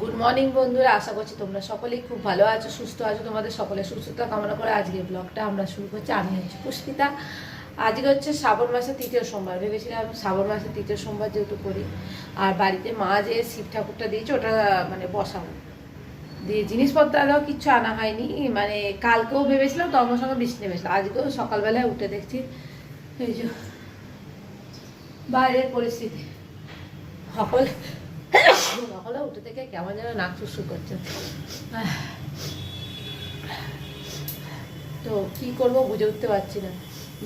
Good morning বন্ধুরা। আশা করছি তোমরা সকলেই খুব ভালো আছো, সুস্থ আছো। তোমাদের সকলের সুস্থতা কামনা করে আজকে ব্লগটা আমরা শুরু করছি। আমি হচ্ছে পুষ্পিতা। আজকে হচ্ছে শ্রাবণ মাসের তৃতীয় সোমবার। ভেবেছিলাম শ্রাবণ মাসের তৃতীয় সোমবার যেহেতু করি, আর বাড়িতে মা যে শিব ঠাকুরটা দিয়েছে, ওটা মানে বসাবো। দিয়ে জিনিসপত্র আরও কিচ্ছু আনা হয়নি। মানে কালকেও ভেবেছিলাম তোমার সঙ্গে বৃষ্টি নেমেছিল। আজকেও সকালবেলায় উঠে দেখছি, এই বাইরের পরিস্থিতি। সকল সকালে উঠে থেকে কেমন যেন নাক শুশু করছে। তো কি করব বুঝে উঠতে পারছি না।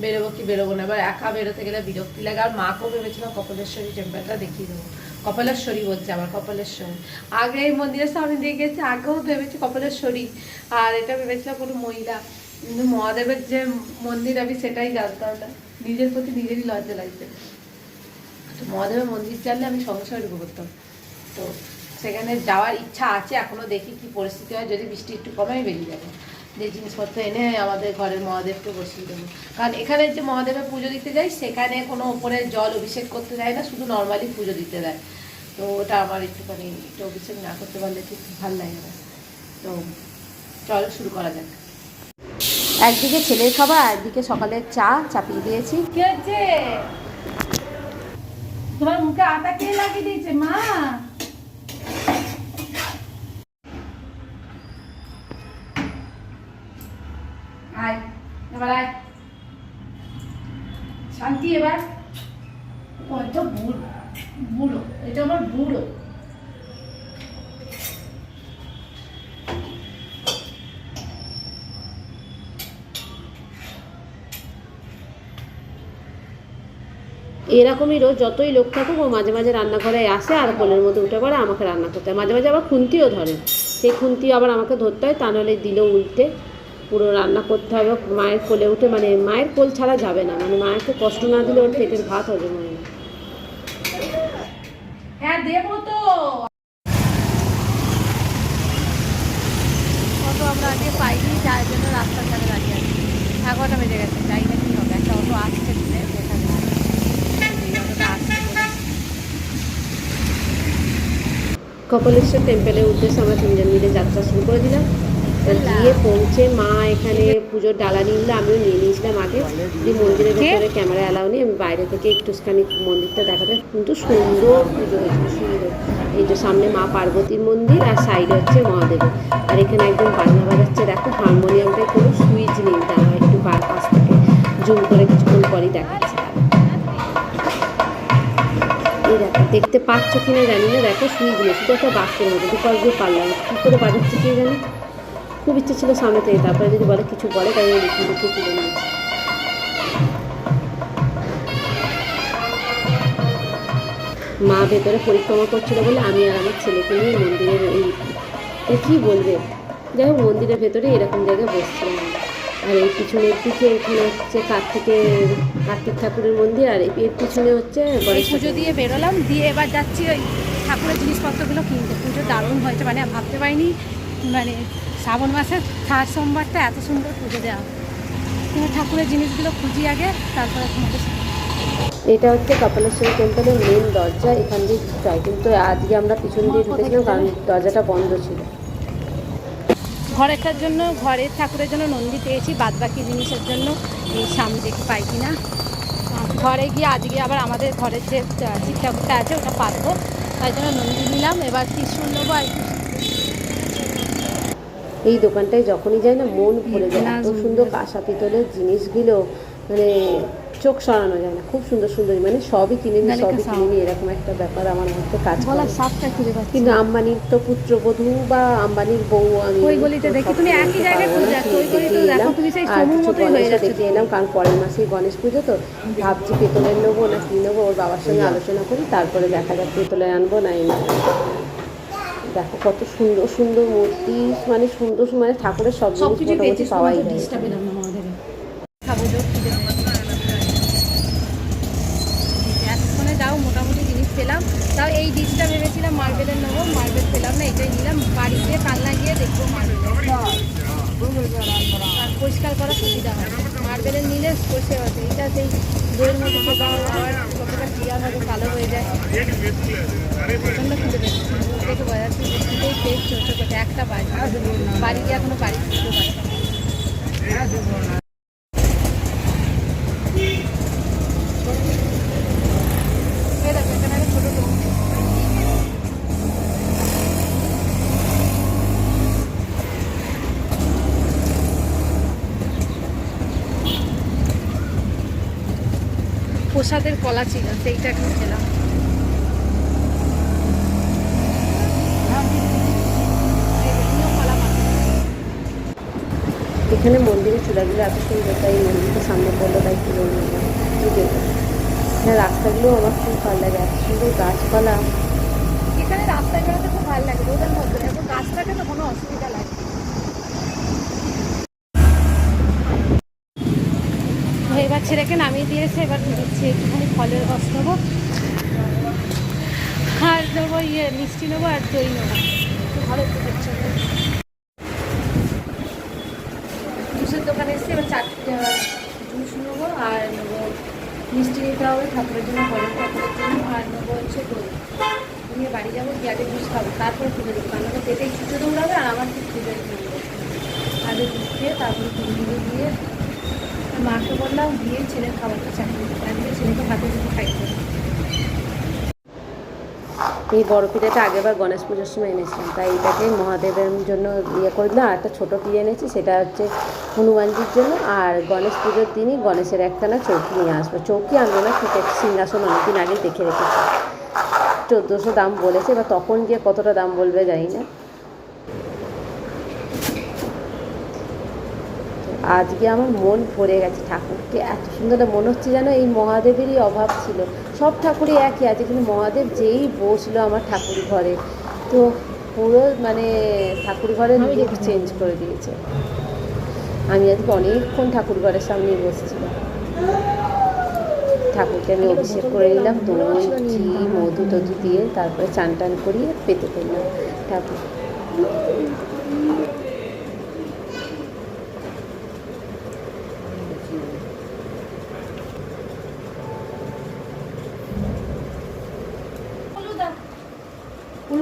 বেরোবো কি বেরোবো না। এবার একা বেরোতে গেলে বিরক্তি লাগে। আর মাকেও ভেবেছিলাম কপালেশ্বরী টেম্পলটা দেখিয়ে দেবো। কপালেশ্বরী বলছে আমার, কপালেশ্বরী। আগে এই মন্দিরের সামনে দিয়ে গেছি, আগেও ভেবেছি কপালেশ্বরী। আর এটা ভেবেছিলাম কোনো মহিলা। কিন্তু মহাদেবের যে মন্দির, আমি সেটাই জানতাম না। নিজের প্রতি নিজেরই লজ্জা লাগছে। তো মহাদেবের মন্দির জানলে আমি ঢুকে পড়তাম তো সেখানে যাওয়ার ইচ্ছা আছে, এখনও দেখি কি পরিস্থিতি হয়। যদি বৃষ্টি একটু কমে, আমি বেরিয়ে যাব। যে জিনিসপত্র এনে আমাদের ঘরের মহাদেবকে বসিয়ে দেবো। কারণ এখানে যে মহাদেবের পুজো দিতে যাই, সেখানে কোনো ওপরে জল অভিষেক করতে দেয় না, শুধু নর্মালি পুজো দিতে দেয়। তো ওটা আমার একটুখানি একটু অভিষেক না করতে পারলে ঠিক ভালো লাগে না। তো চল, শুরু করা যাক। একদিকে ছেলের খাবার একদিকে সকালের চা চাপিয়ে দিয়েছি। কি হচ্ছে? তোমার মুখে আটা কে লাগিয়ে দিয়েছে, মা? শান্তি এবার এটা বুড়ো বুড়ো, এটা আমার বুড়ো। এরকমই রোজ যতই লোক থাকুক, ও মাঝে মাঝে রান্নাঘরে আসে আর কোলের মধ্যে উঠে পড়ে, আমাকে রান্না করতে হয়। মাঝে মাঝে আবার খুন্তিও ধরে। সেই খুন্তি আবার আমাকে ধরতে হয়, তা নাহলে দিলেও উল্টে। পুরো রান্না করতে হবে। মায়ের কোলে উঠে মানে মায়ের কোল ছাড়া যাবে না। মানে মায়েরকে কষ্ট না দিলে ওর পেটের ভাত হজম হয়। না হ্যাঁ দেবো তো। অটো আমরা পাইনি যার জন্য রাস্তার ধারে দাঁড়িয়ে আছি। এগারোটা বেজে গেছে যাই না কি হবে? একটা অটো আসছে। কপালেশ্বর টেম্পেলের উদ্দেশ্যে আমরা তিনজন মিলে যাত্রা শুরু করে দিলাম। তো গিয়ে পৌঁছে মা এখানে পুজোর ডালা নিয়ে আমিও নিয়ে নিয়েছিলাম আগে। যে মন্দিরের ভেতরে ক্যামেরা অ্যালাউ নেই আমি বাইরে থেকে একটুখানি মন্দিরটা দেখাতে কিন্তু সুন্দর পুজো হয়েছিল সুন্দর। এই যে সামনে মা পার্বতীর মন্দির আর সাইডে হচ্ছে মহাদেবের। আর এখানে একদম বাজনা বাজাচ্ছে দেখো হারমোনিয়ামটায় কোনো সুইচ নেই দাঁড়া একটু বার পাশ থেকে জুম করে কিছুক্ষণ পরেই দেখাচ্ছে। এই দেখো দেখতে পাচ্ছ কিনা জানি না দেখো সুইচ নেই শুধু একটা বাক্সের মধ্যে দুপাশ দিয়ে পারলাম কী করে বাজাচ্ছে কে জানি? খুব ইচ্ছে ছিল সামনে থেকে তারপরে যদি বলে কিছু বলে তাই আমি লুকিয়ে লুকিয়ে তুলে নিয়েছি। মা ভেতরে পরিক্রমা করছিল বলে আমি আর আমার ছেলেকে নিয়ে মন্দিরের এই এ কী বলবে? যাই হোক মন্দিরের ভেতরে এরকম জায়গায় বসছিলাম আর এই পিছনের দিকে এখানে হচ্ছে কার্তিকের কার্তিক ঠাকুরের মন্দির আর এর পিছনে হচ্ছে পুজো দিয়ে বেরোলাম দিয়ে এবার যাচ্ছি ওই ঠাকুরের জিনিসপত্রগুলো কিনতে। পুজো দারুণ হয়েছে মানে ভাবতে পারিনি মানে শ্রাবণ মাসের থার্ড সোমবারটা এত সুন্দর পুজো দেওয়া কিন্তু ঠাকুরের জিনিসগুলো খুঁজি আগে তারপরে তোমাকে এটা হচ্ছে কপালেশ্বরী টেম্পলের মেন দরজা এখান দিয়ে ঢুকতে হয় কিন্তু আজকে আমরা পিছন দিয়ে ঢুকেছিলাম কারণ দরজাটা বন্ধ ছিল। ঘরের জন্য ঘরের ঠাকুরের জন্য নন্দী পেয়েছি বাদ বাকি জিনিসের জন্য। এই সামনে দেখি পাই কিনা ঘরে গিয়ে আজকে আবার আমাদের ঘরের যে শিব ঠাকুরটা আছে ওটা পাতবো তাই জন্য নন্দী নিলাম। এবার ত্রিশুল নেব আর কি। এই দোকানটায় যখনই যাই না মন ভরে যায় এত সুন্দর কাঁসা পিতলের জিনিসগুলো মানে চোখ সরানো যায় না খুব সুন্দর সুন্দর মানে সবই কিনে নি সবই। কিনে নি এরকম একটা ব্যাপার আমার মধ্যে কাজ কিন্তু আম্বানির তো পুত্রবধূ বা আম্বানির বউ আমি দেখি, এলাম। কারণ পরের মাসেই গণেশ পুজো তো ভাবছি পেতলের নেব না কি নেব ওর বাবার সঙ্গে আলোচনা করি তারপরে দেখা যাক পেতলের আনব না এই। দেখো কত সুন্দর সুন্দর মূর্তি মানে সুন্দর মানে ঠাকুরের সব জিনিস কিছু মোটামুটি পাওয়াই যাও মোটামুটি জিনিস পেলাম। তাও এই ডিশটা ভেবেছিলাম মার্বেলের নেব মার্বেল পেলাম না এটাই নিলাম। বাড়িতে কালনা গিয়ে দেখব মার্বেল পরিষ্কার করা সুবিধা হয় মার্বেলের নিলে পরিষ্কার হবে এটা সেই দইয়ের মধ্যে আবার কতটা ক্লিয়ার হবে কালো হয়ে যায়। প্রচণ্ড খিদে পেয়েছে দেখে বোঝা যাচ্ছে যে সেই ছোট ছোট একটা বাড়ি। বাড়ি গিয়ে এখনও বাড়ি ছোট প্রসাদের কলা ছিল, সেইটা এখন খেলাম এই যে, তিনিও কলা পাচ্ছে। এখানে মন্দিরের চূড়াগুলো এত সুন্দর তাই মন্দিরটা সামনে পড়ল তাই তুলে নিলাম ঠিক আছে হ্যাঁ রাস্তাগুলো আমার খুব ভালো লাগে এত সুন্দর গাছপালা। এখানে রাস্তায় বেরোতে খুব ভালো লাগে রোদের মধ্যে। এত গাছ থাকে তো কোনো অসুবিধা লাগে। তো এবার ছেলেকে নামিয়ে দিয়েছে এবার দিচ্ছি একটুখানি ফলের রস নেব। আর নেব ইয়ে মিষ্টি নেব আর দই নেব। তো ভালো একটু দেখছ জুসের দোকানে এসে এবার চারটে জুস নেব আর নেব মিষ্টি নিতে হবে, ঠাকুরের জন্য গরম ঠাকুরের জন্য, আর নেব হচ্ছে দই। নিয়ে বাড়ি যাব, গিয়ে আগে জুস খাব, তারপরে পুজো দেবো। কারণ আমাকে পেটে ছুটে দৌড়াবে আর আমার ঠিক পুজো দিতে আগে জুস খেয়ে তারপরে পুজো দিতে দিয়ে মাকে বললাম দিয়ে ছেলের খাবারটা চাকরি আজকে ছেলেকে হাতে দুটো খাইতে। এই বড় পিঠাটা আগেবার গণেশ পুজোর সময় এনেছিলাম। তাই এটাকে মহাদেবের জন্য ইয়ে করে দিলাম। আর একটা ছোটো পিঠে এনেছি, সেটা হচ্ছে হনুমানজির জন্য। আর গণেশ পুজোর দিনই গণেশের একটানা চৌকি নিয়ে আসব। চৌকি আনব না ঠিক আছে সিংহাসন অনেকদিন আগে দেখে রেখেছি। চোদ্দোশো দাম বলেছে, এবার তখন গিয়ে কতটা দাম বলবে জানি না। আজকে আমার মন ভরে গেছে ঠাকুরকে। এত সুন্দর মনে হচ্ছে যেন এই মহাদেবেরই অভাব ছিল। সব ঠাকুরই একই আছে কিন্তু মহাদেব যেই বসল আমার ঠাকুর ঘরে তো পুরো মানে ঠাকুর ঘরের লুক চেঞ্জ করে দিয়েছে। আমি আজকে অনেকক্ষণ ঠাকুর ঘরের সামনে বসছিলাম। ঠাকুরকে আমি অভিষেক করে নিলাম দই ঘি মধু টধু দিয়ে তারপরে চান টান করিয়ে পেতে ফেললাম ঠাকুর।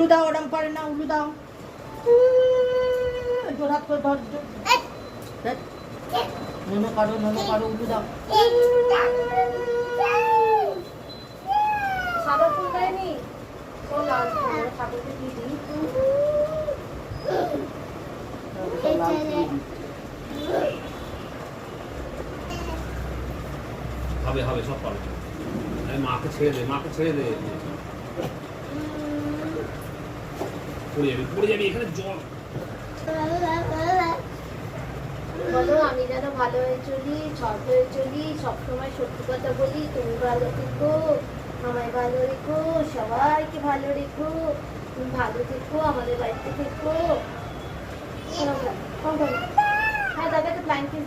উলু দাও ওরম করে না উলু দাও জোরাত করে ধর ননো করো ননো করো উলু দাও সাদা ফুল দেয়নি? লাল ফুল ঠাকুরকে দিয়ে দিই। হবে হবে সব পাবে। মাকে ছেড়ে দে মাকে ছেড়ে দে। পড়ে যাবি পড়ে যাবি, এখানে জল। চলি হয়ে চলি, সবসময় সত্যি কথা বলি, তুমি ভালো থেকো, আমায় ভালো রেখো, সবাইকে ভালো রেখো, তুমি ভালো থেকো, আমাদের বাড়িতে থেকো। হ্যাঁ দাদাকে ফ্লাইং কিস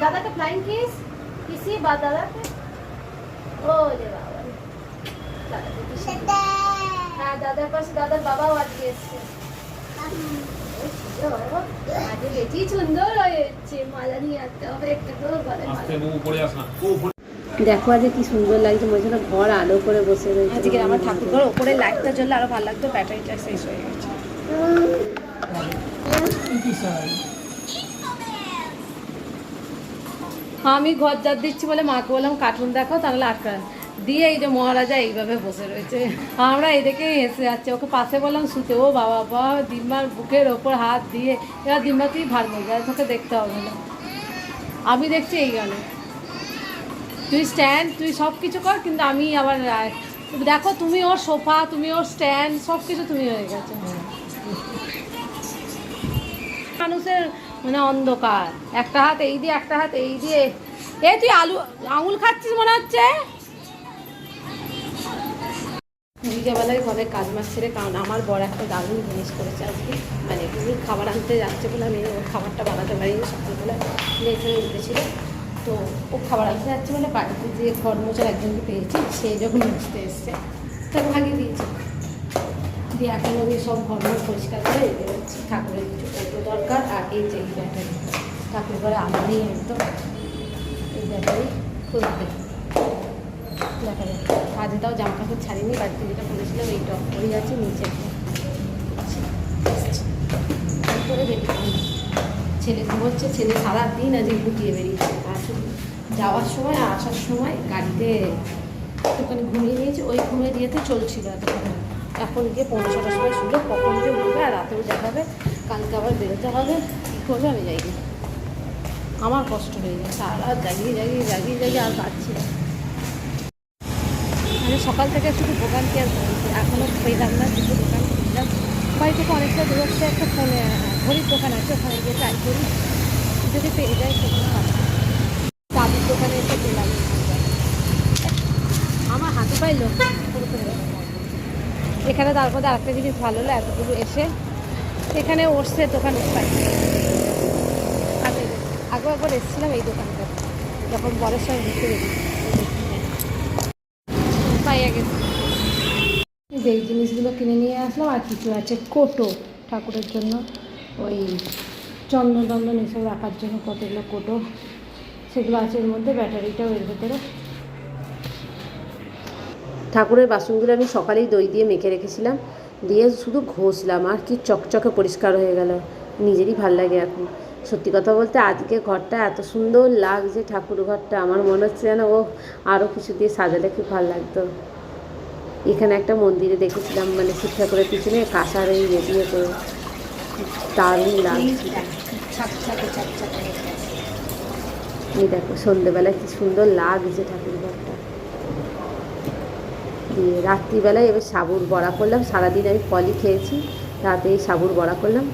দাদাকে কিস কিস কিসি বা দাদাকে? ও রে বাবা। দাদাকে হ্যাঁ দাদার পাশে দাদার বাবাও আজকে এসছে। আগে বেশি সুন্দর হয়েছে মালা নিয়ে আসতে হবে একটা করে দেখো আজকে কি সুন্দর লাগছে মনে হচ্ছে ঘর আলো করে বসে রয়েছে। আজকে আমার ঠাকুর ঘর ওপরে লাইটটা জ্বললে আরও ভালো লাগতো ব্যাটারিটা শেষ হয়ে গেছে। আমি ঘর জার দিচ্ছি বলে মাকে বললাম কার্টুন দেখো তাহলে আটকা দিয়ে এই যে মহারাজা এইভাবে বসে রয়েছে। আমরা এদিকে হেসে যাচ্ছে ওকে পাশে বললাম, শুতে ও বাবা বাবা দিম্মার বুকের ওপর হাত দিয়ে এবার দিম্মা তুই ভার যায়, তোকে দেখতে হবে না। আমি দেখছি এই গানে। তুই স্ট্যান্ড, তুই সব কিছু কর, কিন্তু আমি আবার দেখো, তুমি ওর সোফা, তুমি ওর স্ট্যান্ড সব কিছু তুমি হয়ে গেছে। মানুষের মানে অন্ধকার। একটা হাত এই দিয়ে, একটা হাত এই দিয়ে। এ, তুই আলু, আঙুল খাচ্ছিস মনে হচ্ছে? বিকেলবেলায় ঘরে কাজ মাছ ছেড়ে কারণ আমার বড় একটা দারুণ জিনিস করেছে আজকে। মানে তুমি খাবার আনতে যাচ্ছে বলে আমি ওর খাবারটা বানাতে পারিনি, সকালবেলা লেট উঠেছিল। তো ও খাবার আনতে যাচ্ছে বলে বাড়িতে যে ঘর মোচার একজনকে পেয়েছি, সে যখন মুছতে এসছে, তাকে ভাগিয়ে দিয়েছি। দিয়ে এখন আমি সব ঘর পরিষ্কার করে দিচ্ছি। ঠাকুরের কিছু কৌটো দরকার আর এই যে ব্যাটারি। ঠাকুর ঘরে আমারই একদম এই ব্যাটারি খুলতে দেখা যাচ্ছে কাজে তাও জামা কাপড় ছাড়িনি, বাড়িতে যেটা পরেছিলাম এই টপ পরেই আছে, নিচে করে দেখলাম ছেলে ঘুমোচ্ছে ছেলে সারাদিন আজ লুকিয়ে বেরিয়েছে। শুধু যাওয়ার সময় আর আসার সময় গাড়িতে একটুখানি ঘুমিয়ে নিয়েছে, ওই ঘুমিয়ে দিয়েতে চলছিল এখন গিয়ে পৌনে ছটার সময় শুনলো কখন যে উঠবে আর রাতেও দেখাবে, কালকে আবার বেরোতে হবে, কী করবে আমি যাই না। আমার কষ্ট হয়ে যায়, সারা জাগিয়ে জাগিয়ে জাগিয়ে জাগিয়ে আর পাচ্ছি না। সকাল থেকে শুধু দোকান কেয়ার করেছি। এখনও পেলাম না দুটো দোকান খুঁজলাম বাড়ি থেকে অনেকটা দূরত্বে একটা ফোনে ঘড়ির দোকান আছে, ওখানে গিয়ে ট্রাই করি। যদি পেয়ে যায় সেগুলো ভালো দোকানে এসে পেলাম। আমার হাতে পাই লোক। এখানে তারপরে আরেকটা জিনিস ভালো হলো, এতগুলো এসে এখানে ওটসের দোকান পাই আগে আগে একবার এসেছিলাম এই দোকানটা যখন বরের সঙ্গে ঘুরতে বেরিয়েছি পাইয়া গেছি। যেই জিনিসগুলো কিনে নিয়ে আসলাম আর কিছু আছে কোটো। ঠাকুরের জন্য ওই চন্দন টন্দন এসব রাখার জন্য কতগুলো কোটো সেগুলো আছে এর মধ্যে ব্যাটারিটাও এর ভেতরে। ঠাকুরের বাসনগুলো আমি সকালেই দই দিয়ে মেখে রেখেছিলাম দিয়ে শুধু ঘষলাম আর কি চকচকে পরিষ্কার হয়ে গেল। নিজেরই ভালো লাগে এখন। সত্যি কথা বলতে আজকে ঘরটা এত সুন্দর লাগছে, ঠাকুর ঘরটা। আমার মনে হচ্ছে যেন ও আরও কিছু দিয়ে সাজালে খুব ভালো লাগতো। এখানে একটা মন্দিরে দেখেছিলাম মানে শিব ঠাকুরের পিছনে কাঁসার এই ইয়ে করে। দারুণ লাগছে। দেখো সন্ধ্যেবেলায় কি সুন্দর লাগছে ঠাকুর ঘরটা। দিয়ে রাত্রিবেলায় এবার সাবুর বড়া করলাম। সারাদিন আমি ফলই খেয়েছি, রাতে সাবুর বড়া করলাম।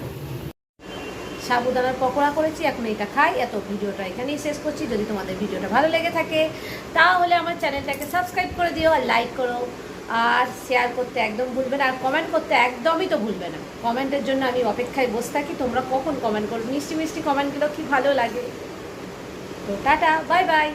সাবুদানার পকোড়া করেছি, এখন এটা খাই। এত ভিডিওটা এখানেই শেষ করছি। যদি তোমাদের ভিডিওটা ভালো লেগে থাকে, তাহলে আমার চ্যানেলটাকে সাবস্ক্রাইব করে দিও আর লাইক করো। আর শেয়ার করতে একদম ভুলবে না, আর কমেন্ট করতে একদমই তো ভুলবে না। কমেন্টের জন্য আমি অপেক্ষায় বসে থাকি। তোমরা কখন কমেন্ট করো মিষ্টি মিষ্টি কমেন্টগুলো কি ভালো লাগে। তো টাটা বাই বাই